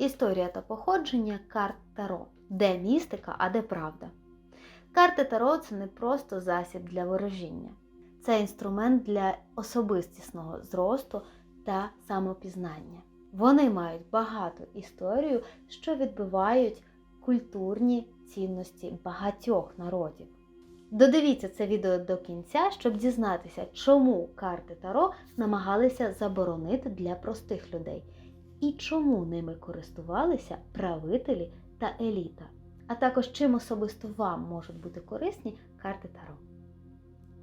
Історія та походження карт Таро. Де містика, а де правда. Карти Таро це не просто засіб для ворожіння, це інструмент для особистісного зросту та самопізнання. Вони мають багату історію, що відбивають культурні цінності багатьох народів. Додивіться це відео до кінця, щоб дізнатися, чому карти Таро намагалися заборонити для простих людей і чому ними користувалися правителі та еліта, а також чим особисто вам можуть бути корисні карти Таро.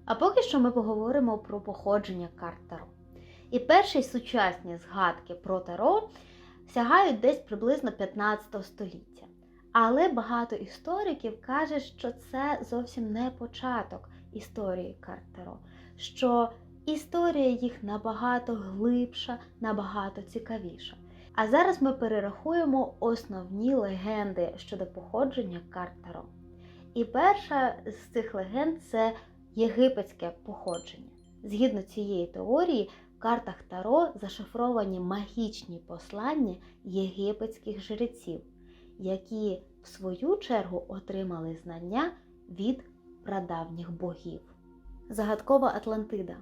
А поки що ми поговоримо про походження карт Таро. І перші сучасні згадки про Таро сягають десь приблизно 15 століття. Але багато істориків каже, що це зовсім не початок історії карт Таро, що історія їх набагато глибша, набагато цікавіша. А зараз ми перерахуємо основні легенди щодо походження карт Таро. І перша з цих легенд це єгипетське походження. Згідно цієї теорії, в картах Таро зашифровані магічні послання єгипетських жреців, які в свою чергу отримали знання від прадавніх богів. Загадкова Атлантида.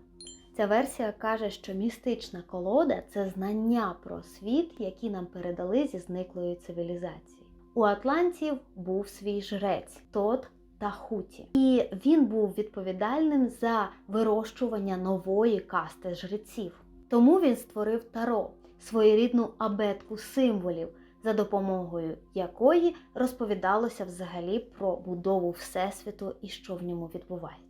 Ця версія каже, що містична колода це знання про світ, які нам передали зі зниклої цивілізації. У Атлантів був свій жрець Тот та Хуті, і він був відповідальним за вирощування нової касти жреців. Тому він створив таро, своєрідну абетку символів, за допомогою якої розповідалося взагалі про будову Всесвіту і що в ньому відбувається.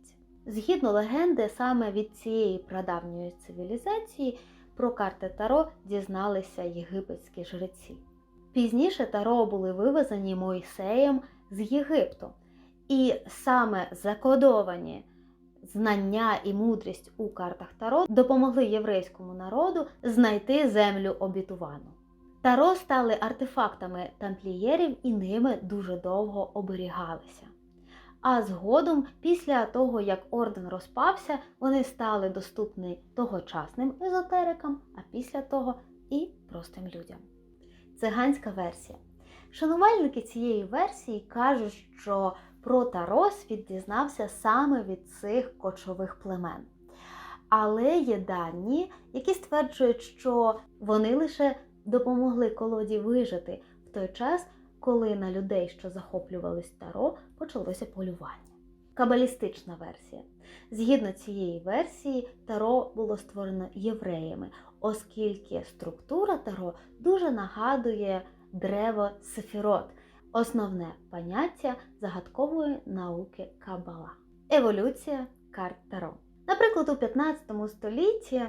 Згідно легенди, саме від цієї прадавньої цивілізації про карти Таро дізналися єгипетські жреці. Пізніше Таро були вивезені Мойсеєм з Єгипту, і саме закодовані знання і мудрість у картах Таро допомогли єврейському народу знайти землю обітувану. Таро стали артефактами тамплієрів і ними дуже довго оберігалися. А згодом, після того, як орден розпався, вони стали доступні тогочасним езотерикам, а після того і простим людям. Циганська версія. Шанувальники цієї версії кажуть, що про Таро світ дізнався саме від цих кочових племен. Але є дані, які стверджують, що вони лише допомогли колоді вижити в той час, коли на людей, що захоплювались Таро, почалося полювання. Кабалістична версія. Згідно цієї версії, Таро було створено євреями, оскільки структура Таро дуже нагадує древо Сефірот, основне поняття загадкової науки Кабала. Еволюція карт Таро. Наприклад, у 15 столітті,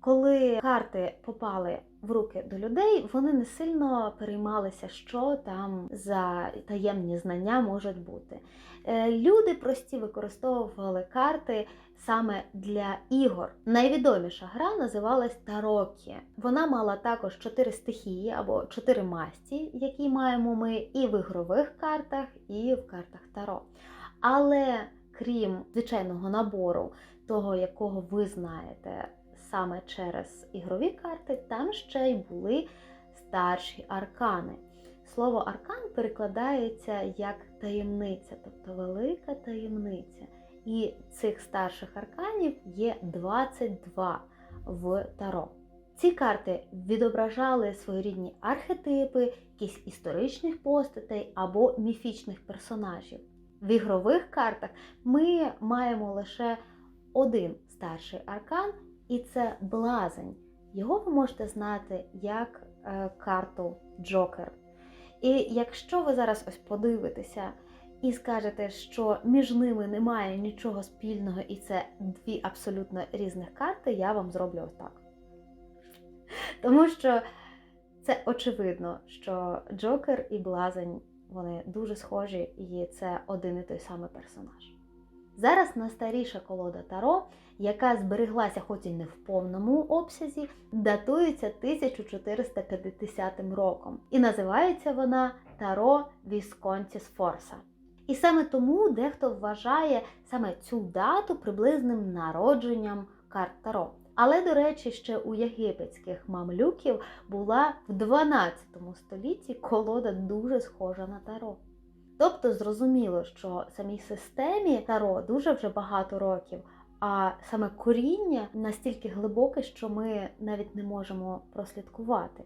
коли карти попали в руки до людей, вони не сильно переймалися, що там за таємні знання можуть бути. Е, Люди прості використовували карти саме для ігор. Найвідоміша гра називалась Тарокі. Вона мала також чотири стихії або чотири масті, які маємо ми і в ігрових картах, і в картах Таро. Але крім звичайного набору, того, якого ви знаєте саме через ігрові карти, там ще й були старші аркани. Слово аркан перекладається як таємниця, тобто велика таємниця. І цих старших арканів є 22 в Таро. Ці карти відображали своєрідні архетипи, якісь історичних постатей або міфічних персонажів. В ігрових картах ми маємо лише один старший аркан, і це блазень. Його ви можете знати як е, карту Джокер. І якщо ви зараз ось подивитеся і скажете, що між ними немає нічого спільного, і це дві абсолютно різних карти, я вам зроблю ось так. Тому що це очевидно, що Джокер і Блазень вони дуже схожі, і це один і той самий персонаж. Зараз найстаріша колода Таро, яка збереглася хоч і не в повному обсязі, датується 1450 роком. І називається вона Таро Вісконтіс Форса. І саме тому дехто вважає саме цю дату приблизним народженням карт Таро. Але, до речі, ще у єгипетських мамлюків була в 12 столітті колода дуже схожа на таро. Тобто зрозуміло, що самій системі таро дуже вже багато років, а саме коріння настільки глибоке, що ми навіть не можемо прослідкувати.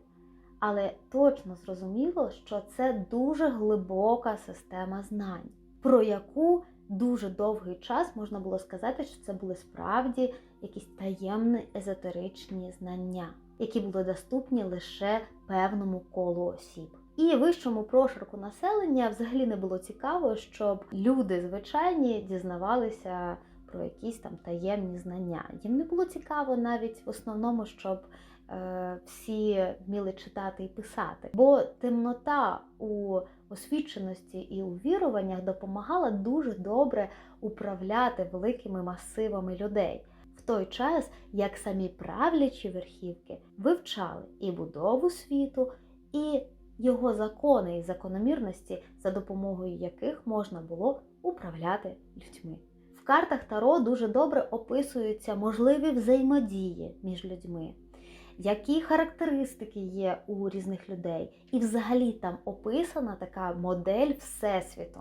Але точно зрозуміло, що це дуже глибока система знань, про яку дуже довгий час можна було сказати, що це були справді якісь таємні езотеричні знання, які були доступні лише певному колу осіб. І вищому прошарку населення взагалі не було цікаво, щоб люди звичайні дізнавалися про якісь там таємні знання. Їм не було цікаво навіть в основному, щоб е, всі вміли читати і писати. Бо темнота у освіченості і у віруваннях допомагала дуже добре управляти великими масивами людей. В той час, як самі правлячі верхівки вивчали і будову світу, і його закони і закономірності, за допомогою яких можна було управляти людьми. В картах Таро дуже добре описуються можливі взаємодії між людьми, які характеристики є у різних людей, і взагалі там описана така модель Всесвіту.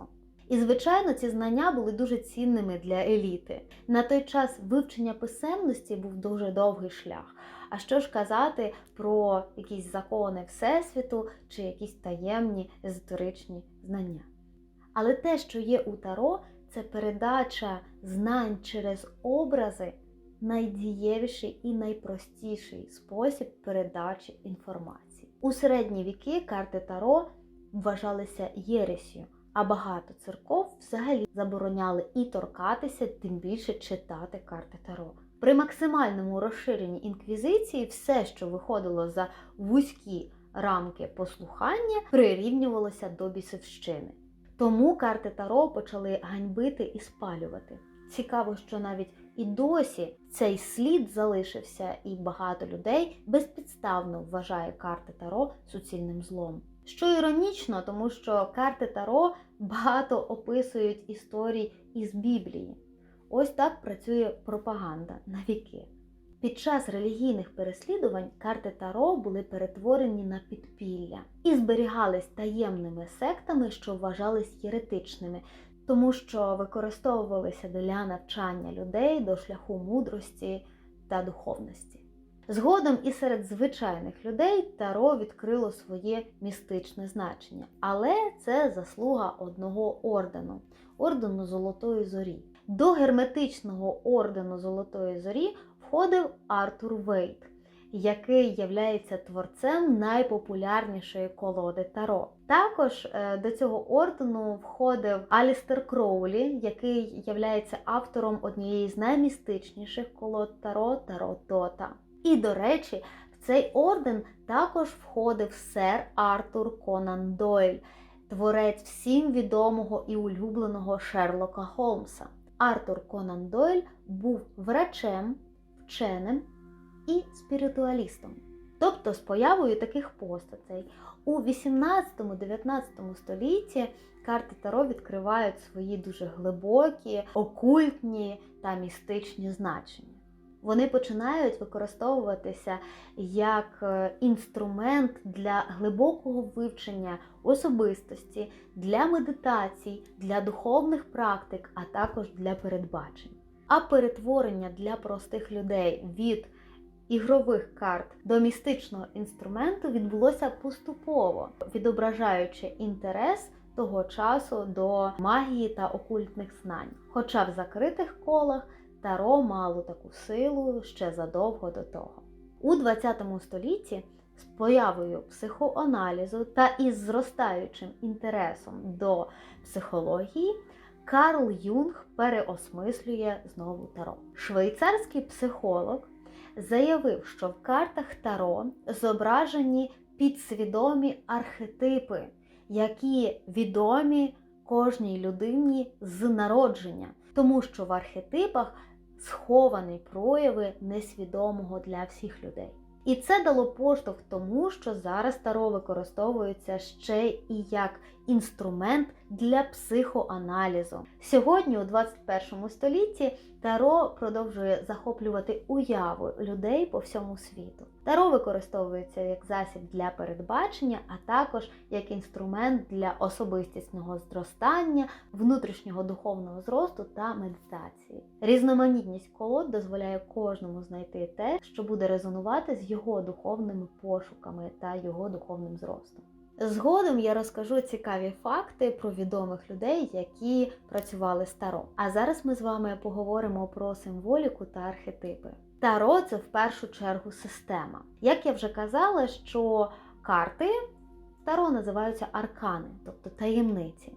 І, звичайно, ці знання були дуже цінними для еліти. На той час вивчення писемності був дуже довгий шлях. А що ж казати про якісь закони Всесвіту чи якісь таємні езотеричні знання? Але те, що є у Таро, це передача знань через образи найдієвіший і найпростіший спосіб передачі інформації. У середні віки карти Таро вважалися єресію, а багато церков взагалі забороняли і торкатися, тим більше читати карти Таро. При максимальному розширенні інквізиції все, що виходило за вузькі рамки послухання, прирівнювалося до бісовщини. Тому карти Таро почали ганьбити і спалювати. Цікаво, що навіть і досі цей слід залишився, і багато людей безпідставно вважає карти Таро суцільним злом. Що іронічно, тому що карти Таро багато описують історій із Біблії. Ось так працює пропаганда на віки. Під час релігійних переслідувань карти Таро були перетворені на підпілля і зберігались таємними сектами, що вважались єретичними, тому що використовувалися для навчання людей до шляху мудрості та духовності. Згодом і серед звичайних людей Таро відкрило своє містичне значення, але це заслуга одного ордену ордену Золотої Зорі. До герметичного ордену Золотої Зорі входив Артур Вейт, який являється творцем найпопулярнішої колоди Таро. Також е, до цього ордену входив Алістер Кроулі, який являється автором однієї з наймістичніших колод Таро Таро Тота. І, до речі, в цей орден також входив сер Артур Конан Дойль, творець всім відомого і улюбленого Шерлока Холмса. Артур Конан Дойль був врачем, вченим і спіритуалістом. Тобто з появою таких постатей у 18-19 столітті карти Таро відкривають свої дуже глибокі, окультні та містичні значення. Вони починають використовуватися як е, інструмент для глибокого вивчення особистості, для медитацій, для духовних практик, а також для передбачень. А перетворення для простих людей від ігрових карт до містичного інструменту відбулося поступово, відображаючи інтерес того часу до магії та окультних знань. Хоча в закритих колах Таро мало таку силу ще задовго до того. У ХХ столітті з появою психоаналізу та із зростаючим інтересом до психології Карл Юнг переосмислює знову Таро. Швейцарський психолог заявив, що в картах Таро зображені підсвідомі архетипи, які відомі кожній людині з народження, тому що в архетипах сховані прояви несвідомого для всіх людей. І це дало поштовх тому, що зараз таро використовується ще і як інструмент для психоаналізу. Сьогодні, у 21 столітті, таро продовжує захоплювати уяву людей по всьому світу. Таро використовується як засіб для передбачення, а також як інструмент для особистісного зростання, внутрішнього духовного зросту та медитації. Різноманітність колод дозволяє кожному знайти те, що буде резонувати з його духовними пошуками та його духовним зростом. Згодом я розкажу цікаві факти про відомих людей, які працювали з таро. А зараз ми з вами поговоримо про символіку та архетипи. Таро це в першу чергу система. Як я вже казала, що карти таро називаються аркани, тобто таємниці.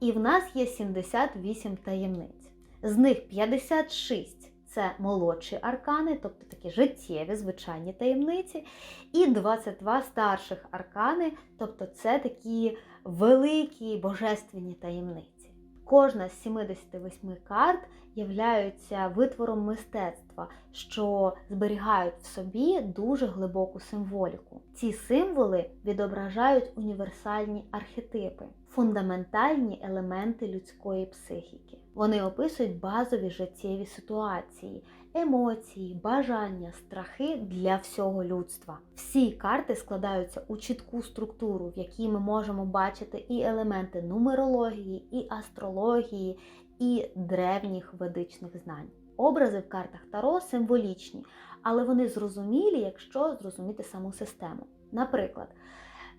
І в нас є 78 таємниць. З них 56 це молодші аркани, тобто такі життєві, звичайні таємниці, і 22 старших аркани, тобто це такі великі божественні таємниці. Кожна з 78 карт являються витвором мистецтва, що зберігають в собі дуже глибоку символіку. Ці символи відображають універсальні архетипи, фундаментальні елементи людської психіки. Вони описують базові життєві ситуації, емоції, бажання, страхи для всього людства. Всі карти складаються у чітку структуру, в якій ми можемо бачити і елементи нумерології, і астрології, і древніх ведичних знань. Образи в картах Таро символічні, але вони зрозумілі, якщо зрозуміти саму систему. Наприклад,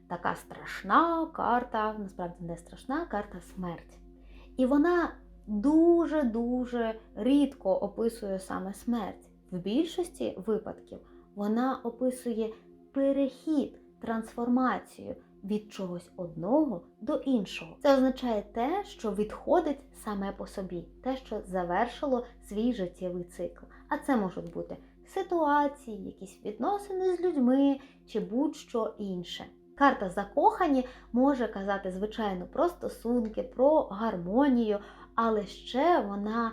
така страшна карта, насправді не страшна карта смерть. І вона дуже-дуже рідко описує саме смерть. В більшості випадків вона описує перехід, трансформацію від чогось одного до іншого. Це означає те, що відходить саме по собі, те, що завершило свій життєвий цикл. А це можуть бути ситуації, якісь відносини з людьми чи будь-що інше. Карта закохані може казати, звичайно, про стосунки, про гармонію, але ще вона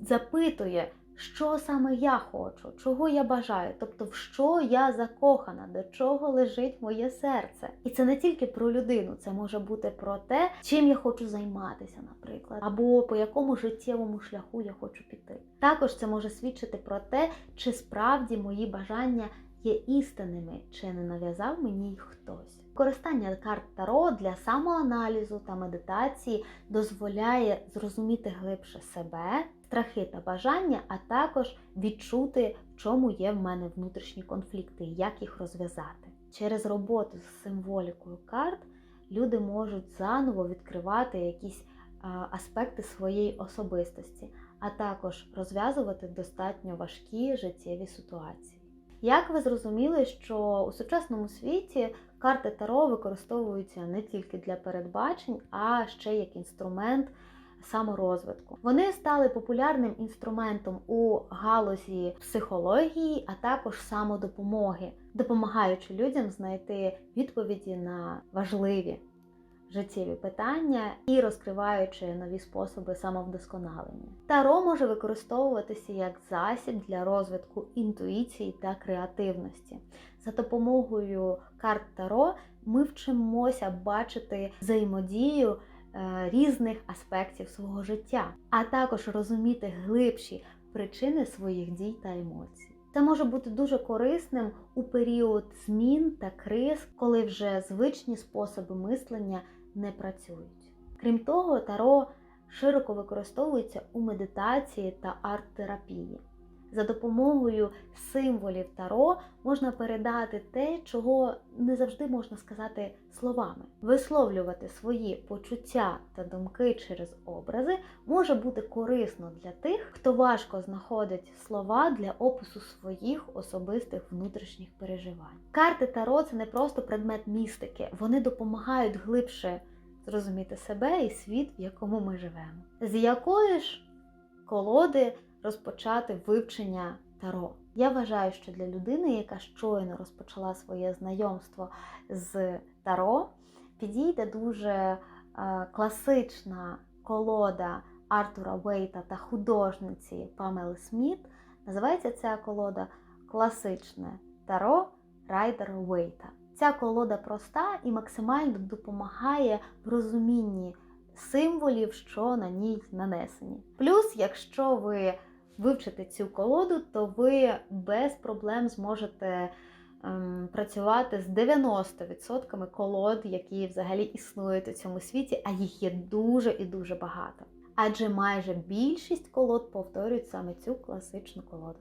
запитує, що саме я хочу, чого я бажаю, тобто в що я закохана, до чого лежить моє серце. І це не тільки про людину, це може бути про те, чим я хочу займатися, наприклад, або по якому життєвому шляху я хочу піти. Також це може свідчити про те, чи справді мої бажання є істинними, чи не нав'язав мені їх хтось. Використання карт Таро для самоаналізу та медитації дозволяє зрозуміти глибше себе, страхи та бажання, а також відчути, в чому є в мене внутрішні конфлікти як їх розв'язати. Через роботу з символікою карт люди можуть заново відкривати якісь аспекти своєї особистості, а також розв'язувати достатньо важкі життєві ситуації. Як ви зрозуміли, що у сучасному світі карти Таро використовуються не тільки для передбачень, а ще як інструмент саморозвитку. Вони стали популярним інструментом у галузі психології, а також самодопомоги, допомагаючи людям знайти відповіді на важливі життєві питання і розкриваючи нові способи самовдосконалення. Таро може використовуватися як засіб для розвитку інтуїції та креативності. За допомогою карт Таро ми вчимося бачити взаємодію е, різних аспектів свого життя, а також розуміти глибші причини своїх дій та емоцій. Це може бути дуже корисним у період змін та криз, коли вже звичні способи мислення не працюють. Крім того, таро широко використовується у медитації та арт-терапії. За допомогою символів таро можна передати те, чого не завжди можна сказати словами. Висловлювати свої почуття та думки через образи може бути корисно для тих, хто важко знаходить слова для опису своїх особистих внутрішніх переживань. Карти таро це не просто предмет містики, вони допомагають глибше зрозуміти себе і світ, в якому ми живемо. З якої ж колоди розпочати вивчення таро? Я вважаю, що для людини, яка щойно розпочала своє знайомство з таро, підійде дуже е, класична колода Артура Вейта та художниці Памели Сміт. Називається ця колода Класичне таро Райдера Вейта. Ця колода проста і максимально допомагає в розумінні символів, що на ній нанесені. Плюс, якщо ви вивчите цю колоду, то ви без проблем зможете ем, працювати з 90% колод, які взагалі існують у цьому світі, а їх є дуже і дуже багато. Адже майже більшість колод повторюють саме цю класичну колоду.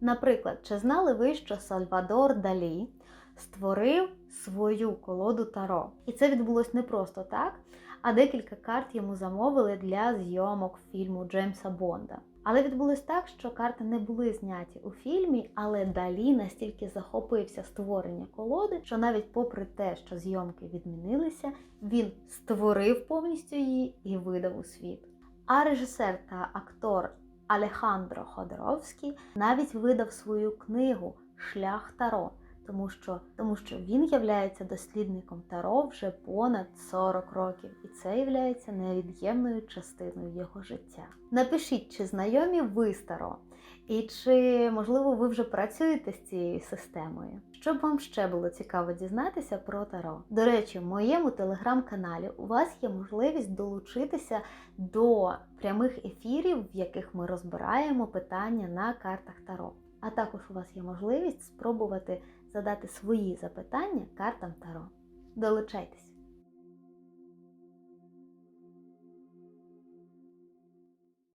Наприклад, чи знали ви, що Сальвадор Далі створив свою колоду Таро? І це відбулось не просто так, а декілька карт йому замовили для зйомок фільму Джеймса Бонда. Але відбулось так, що карти не були зняті у фільмі, але Далі настільки захопився створення колоди, що навіть попри те, що зйомки відмінилися, він створив повністю її і видав у світ. А режисер та актор Алехандро Ходоровський навіть видав свою книгу Шлях Таро, тому що, тому що він являється дослідником Таро вже понад 40 років, і це є невід'ємною частиною його життя. Напишіть, чи знайомі ви з Таро, і чи, можливо, ви вже працюєте з цією системою. Щоб вам ще було цікаво дізнатися про Таро. До речі, в моєму телеграм-каналі у вас є можливість долучитися до прямих ефірів, в яких ми розбираємо питання на картах Таро. А також у вас є можливість спробувати задати свої запитання картам Таро. Долучайтесь!